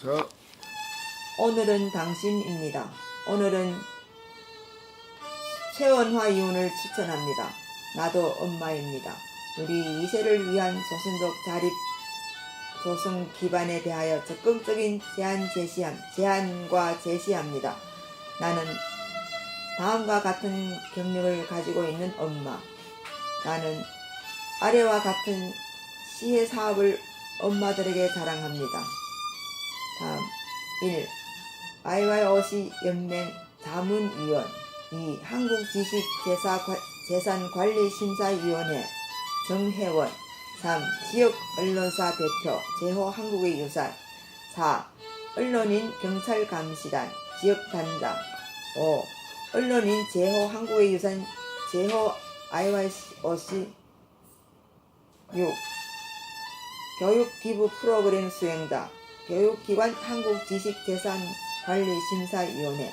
저 오늘은 당신입니다. 오늘은 최원화 이혼을 추천합니다. 나도 엄마입니다. 우리 이세를 위한 조선족 자립 조성 기반에 대하여 적극적인 제안 제시함, 제안과 제시합니다. 나는 다음과 같은 경력을 가지고 있는 엄마. 나는 아래와 같은 시혜 사업을 엄마들에게 자랑합니다. 다음 1. IYOC 연맹 자문위원 2. 한국지식재산관리심사위원회 정혜원 3. 지역 언론사 대표 제호 한국의 유산 4. 언론인 경찰감시단 지역단장 5. 언론인 제호 한국의 유산 제호 IYOC 6. 교육기부 프로그램 수행자 교육기관 한국지식재산관리심사위원회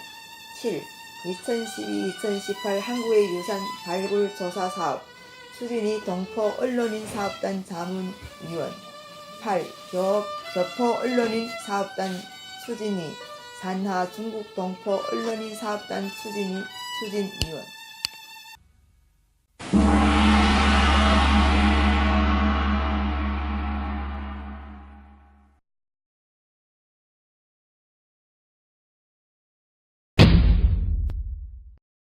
7. 2012-2018 한국의 유산 발굴 조사 사업 수진이 동포 언론인 사업단 자문위원 8. 교, 교포 언론인 사업단 수진이 산하 중국 동포 언론인 사업단 추진이 추진위원